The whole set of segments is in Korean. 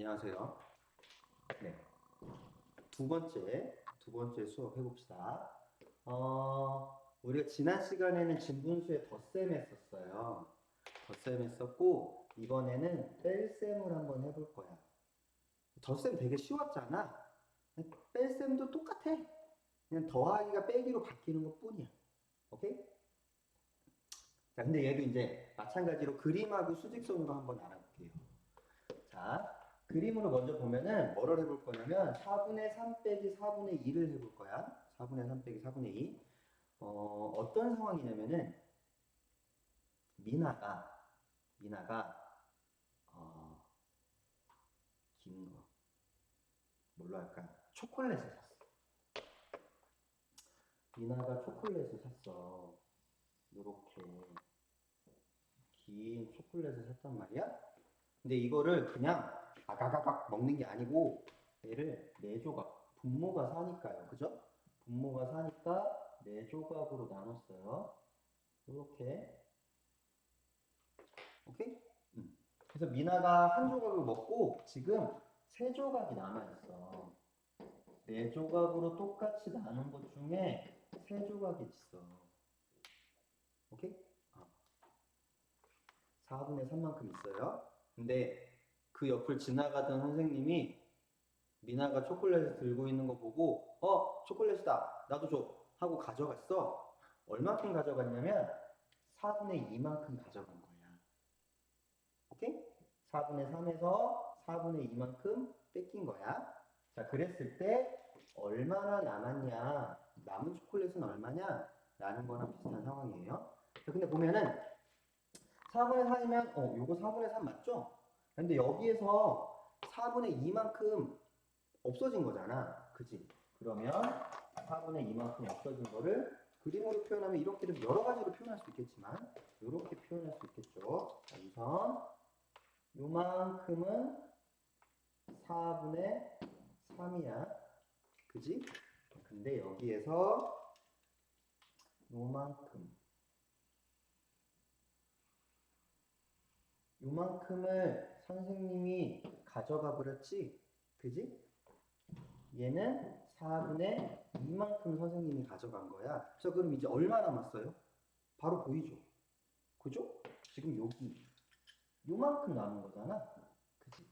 안녕하세요. 네. 두 번째, 두 번째 수업 해봅시다. 어, 우리가 지난 시간에는 진분수의 덧셈 했었어요. 덧셈 했었고, 이번에는 뺄셈을 한번 해볼 거야. 덧셈 되게 쉬웠잖아. 뺄셈도 똑같아. 그냥 더하기가 빼기로 바뀌는 것 뿐이야. 오케이? 자, 근데 얘도 이제 마찬가지로 그림하고 수직선으로 한번 알아볼게요. 자, 그림으로 먼저 보면은 뭐를 해볼 거냐면 4분의 3 빼기 4분의 2를 해볼 거야. 4분의 3 빼기 4분의 2. 어, 어떤 상황이냐면은 미나가 미나가 어, 긴 거. 뭘로 할까? 초콜릿을 샀어. 미나가 초콜릿을 샀어. 요렇게 긴 초콜릿을 샀단 말이야. 근데 이거를 그냥 아가가각 먹는 게 아니고 얘를 네 조각 분모가 사니까요 그죠? 분모가 사니까 네 조각으로 나눴어요 이렇게 오케이? 음. 그래서 미나가 한 조각을 먹고 지금 세 조각이 남아있어 네 조각으로 똑같이 나눈 것 중에 세 조각이 있어 오케이? 어. 4분의 3만큼 있어요 근데 그 옆을 지나가던 선생님이 미나가 초콜릿을 들고 있는 거 보고 어 초콜릿이다. 나도 줘. 하고 가져갔어. 얼마큼 가져갔냐면 4분의 2만큼 가져간 거야. 오케이? 4분의 3에서 4분의 2만큼 뺏긴 거야. 자 그랬을 때 얼마나 남았냐? 남은 초콜릿은 얼마냐? 라는 거랑 비슷한 상황이에요. 자, 근데 보면은 4분의 4이면 어 요거 4분의 3 맞죠? 근데 여기에서 4분의 2만큼 없어진 거잖아. 그지? 그러면 4분의 2만큼 없어진 거를 그림으로 표현하면 이렇게도 여러 가지로 표현할 수 있겠지만 이렇게 표현할 수 있겠죠. 자, 우선 요만큼은 4분의 3이야. 그지? 근데 여기에서 요만큼 요만큼을 선생님이 가져가 버렸지? 그지? 얘는 4분의 2만큼 선생님이 가져간 거야. 자, 그럼 이제 얼마 남았어요? 바로 보이죠? 그죠? 지금 여기 요만큼 남은 거잖아. 그지?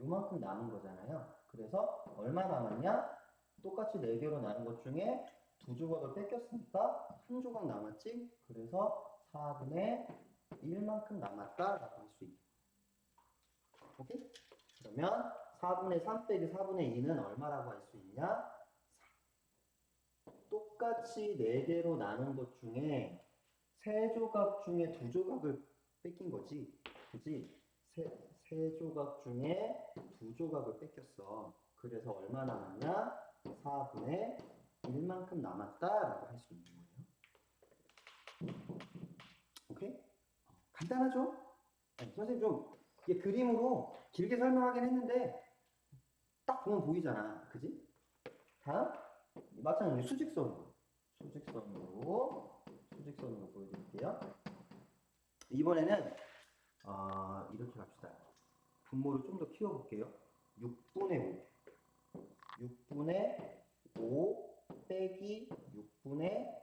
요만큼 남은 거잖아요. 그래서 얼마 남았냐? 똑같이 4개로 나눈 것 중에 두 조각을 뺏겼으니까 한 조각 남았지? 그래서 4분의 1만큼 남았다라고 할수 거예요. 오케이? 그러면 4분의 3 빼기 4분의 2는 얼마라고 할 수 있냐? 4. 똑같이 4개로 나눈 것 중에 세 조각 중에 두 조각을 뺏긴 거지. 그지? 세, 세 조각 중에 두 조각을 뺏겼어. 그래서 얼마 남았냐? 4분의 1만큼 남았다라고 할 수 있는 거예요. 오케이? 간단하죠? 네, 선생님 좀 이게 그림으로 길게 설명하긴 했는데 딱 보면 보이잖아. 그지? 다음 마찬가지로 수직선으로 수직선으로 수직선으로 보여드릴게요. 이번에는 어, 이렇게 갑시다. 분모를 좀 더 키워볼게요. 6분의 5 6분의 5 빼기 6분의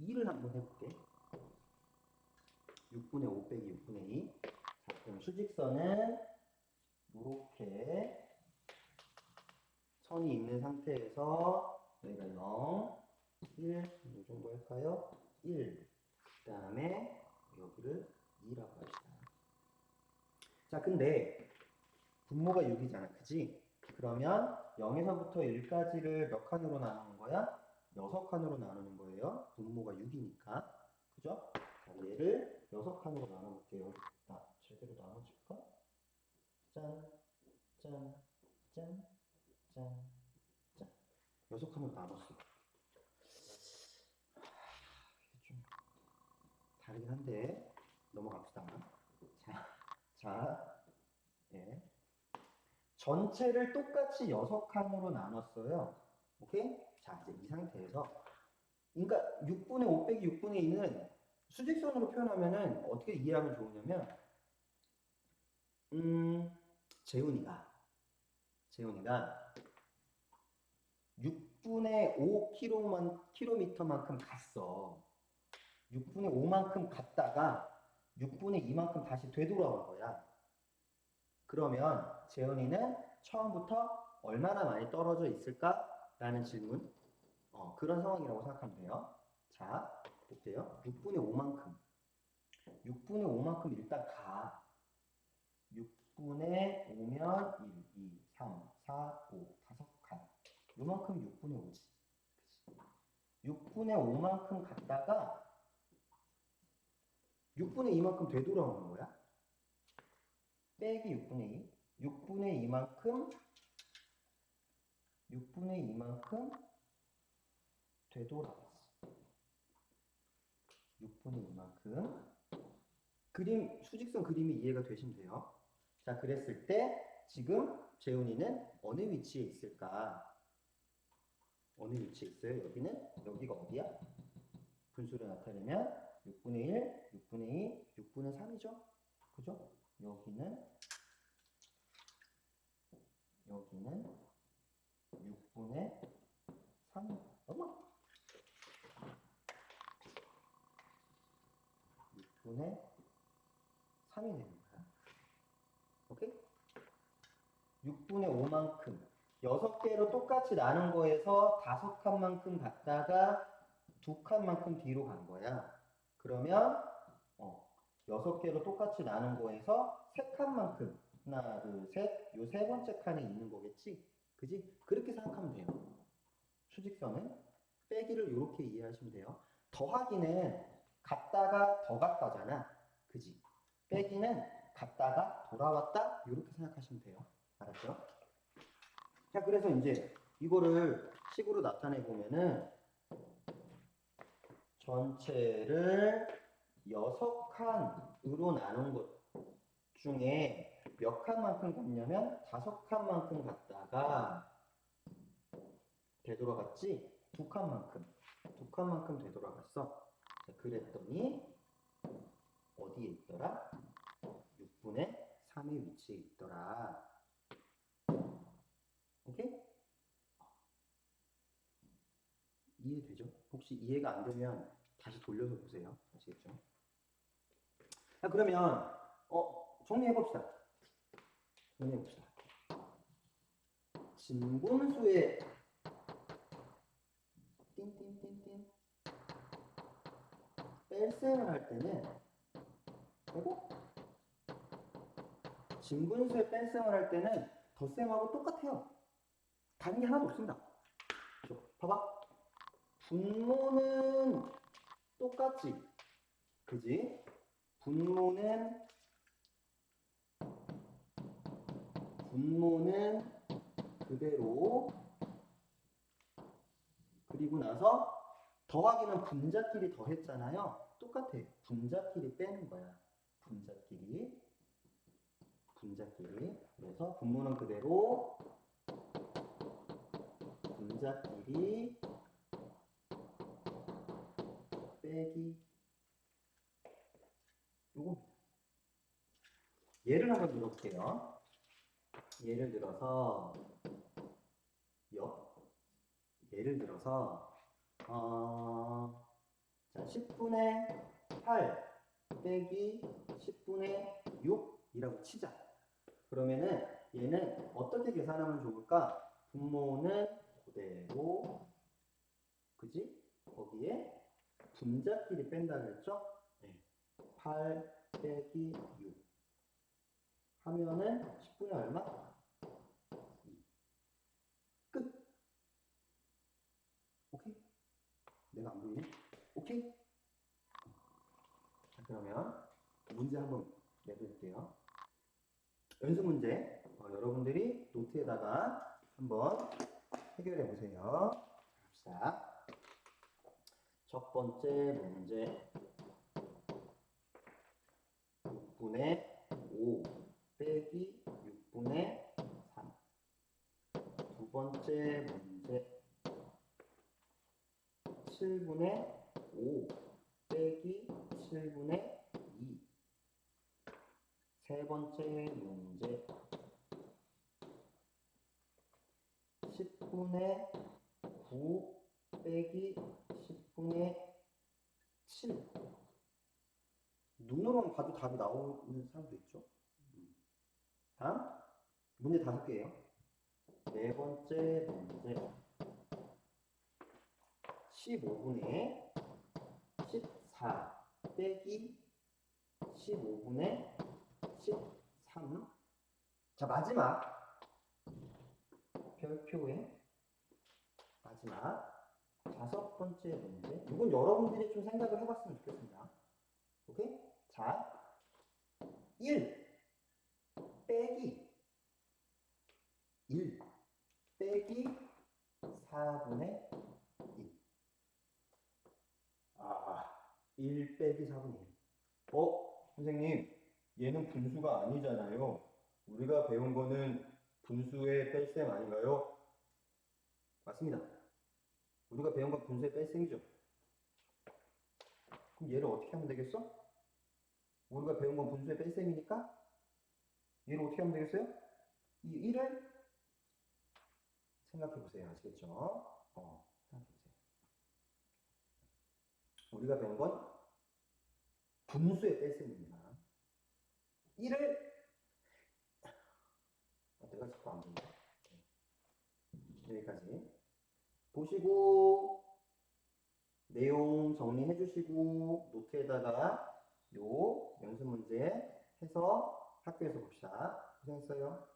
2를 한번 해볼게. 6분의 5 빼기 6분의 2. 자, 그럼 수직선은 이렇게 선이 있는 상태에서 여기가 0, 1, 이 정도 할까요? 1. 그 다음에 여기를 2라고 합시다. 자, 근데 분모가 6이잖아. 그지? 그러면 0에서부터 1까지를 몇 칸으로 나누는 거야? 6칸으로 나누는 거예요. 분모가 6이니까. 그죠? 자, 얘를 6칸으로 나눠볼게요. 나 제대로 나눠질까? 짠, 짠, 짠, 짠, 짠. 6칸으로 나눴어. 좀 다르긴 한데 넘어갑시다. 자, 자, 예. 전체를 똑같이 6칸으로 나눴어요. 오케이? 자, 이제 이 상태에서 그러니까 6분의 5 빼기 6분의 2는 수직선으로 표현하면은 어떻게 이해하면 좋으냐면 음, 재훈이가 재훈이가 6분의 5km, 킬로미터만큼 갔어. 6분의 5만큼 갔다가 6분의 2만큼 다시 되돌아온 거야. 그러면 재훈이는 처음부터 얼마나 많이 떨어져 있을까? 라는 질문. 어, 그런 상황이라고 생각하면 돼요. 자, 볼게요. 6분의 5만큼. 6분의 5만큼 일단 가. 6분의 5면 1, 2, 3, 4, 5, 5 가. 요만큼 6분의 5지. 그치? 6분의 5만큼 갔다가 6분의 2만큼 되돌아오는 거야. 빼기 6분의 2. 6분의 2만큼 6분의 2만큼 되돌아왔어. 6분의 2만큼. 그림, 수직선 그림이 이해가 되시면 돼요. 자, 그랬을 때 지금 재훈이는 어느 위치에 있을까? 어느 위치에 있어요? 여기는? 여기가 어디야? 분수를 나타내면 6분의 1, 6분의 2, 6분의 3이죠? 그죠? 여기는 여기는 6분의 3 어머 6분의 3이 되는 거야 오케이? 6분의 5만큼 6개로 똑같이 나눈 거에서 5칸만큼 갔다가 2칸만큼 뒤로 간 거야. 그러면 어, 6개로 똑같이 나눈 거에서 3칸만큼 하나 둘 셋 요 세 번째 칸에 있는 거겠지? 그지? 그렇게 생각하면 돼요. 수직선은 빼기를 이렇게 이해하시면 돼요. 더하기는 갔다가 더 갔다잖아. 그지? 빼기는 갔다가 돌아왔다? 이렇게 생각하시면 돼요 알았죠? 자 그래서 이제 이거를 식으로 나타내 보면은 전체를 여섯 칸으로 나눈 것 중에 몇 칸만큼 갔냐면 다섯 칸만큼 갔다가 되돌아갔지? 두 칸만큼. 두 칸만큼 되돌아갔어. 자, 그랬더니 어디에 있더라? 6분의 3의 위치에 있더라 오케이 이해되죠? 혹시 이해가 안 되면 다시 돌려서 보세요. 아시겠죠? 아, 그러면 어, 정리해 봅시다. 정리해 봅시다. 진분수의 띵띵띵띵 뺄셈을 할 때는 그리고 진분수의 뺄셈을 할 때는 덧셈하고 똑같아요. 다른 게 하나도 없습니다. 그죠? 봐봐. 분모는 똑같지. 그지? 분모는 분모는 그대로 그리고 나서 더하기는 분자끼리 더했잖아요. 똑같아. 분자끼리 빼는 거야. 분자끼리 분자끼리 그래서 분모는 그대로 분자끼리 빼기 요거 예를 한번 들어볼게요. 예를 들어서 역 예를 들어서 어, 자 10분의 8 빼기 10분의 6이라고 치자. 그러면은 얘는 어떻게 계산하면 좋을까? 분모는 그대로 그지? 거기에 분자끼리 뺀다 그랬죠? 네. 8 빼기 6 하면은 10분의 얼마? 2 끝! 오케이? 내가 안 보이네? 오케이? 자 그러면 문제 한번 내드릴게요 연습 문제 어, 여러분들이 노트에다가 한번 해결해 보세요. 봅시다. 첫 번째 문제. 6분의 5 빼기 6분의 3. 두 번째 문제. 7분의 5 빼기 7분의 2. 세 번째 문제 10분의 9 빼기 10분의 7. 눈으로만 봐도 답이 나오는 사람도 있죠. 음. 다음, 문제 다섯 개예요. 네 번째 문제. 15분의 14 빼기 15분의 13. 자, 마지막. 별표의 마지막 다섯 번째 문제. 이건 여러분들이 좀 생각을 해봤으면 좋겠습니다. 오케이? 자, 1 빼기 1 빼기 4분의 2. 아, 1 빼기 4분의 1. 어, 선생님, 얘는 분수가 아니잖아요. 우리가 배운 거는 분수의 뺄셈 아닌가요? 맞습니다. 우리가 배운 건 분수의 뺄셈이죠. 그럼 얘를 어떻게 하면 되겠어? 우리가 배운 건 분수의 뺄셈이니까 얘를 어떻게 하면 되겠어요? 이 1을 생각해 보세요. 아시겠죠? 어, 생각해 보세요. 우리가 배운 건 분수의 뺄셈입니다. 1을 아, 내가 자꾸 안 보인다. 여기까지 보시고 내용 정리해 주시고 노트에다가 요 연습 문제 해서 학교에서 봅시다. 고생했어요.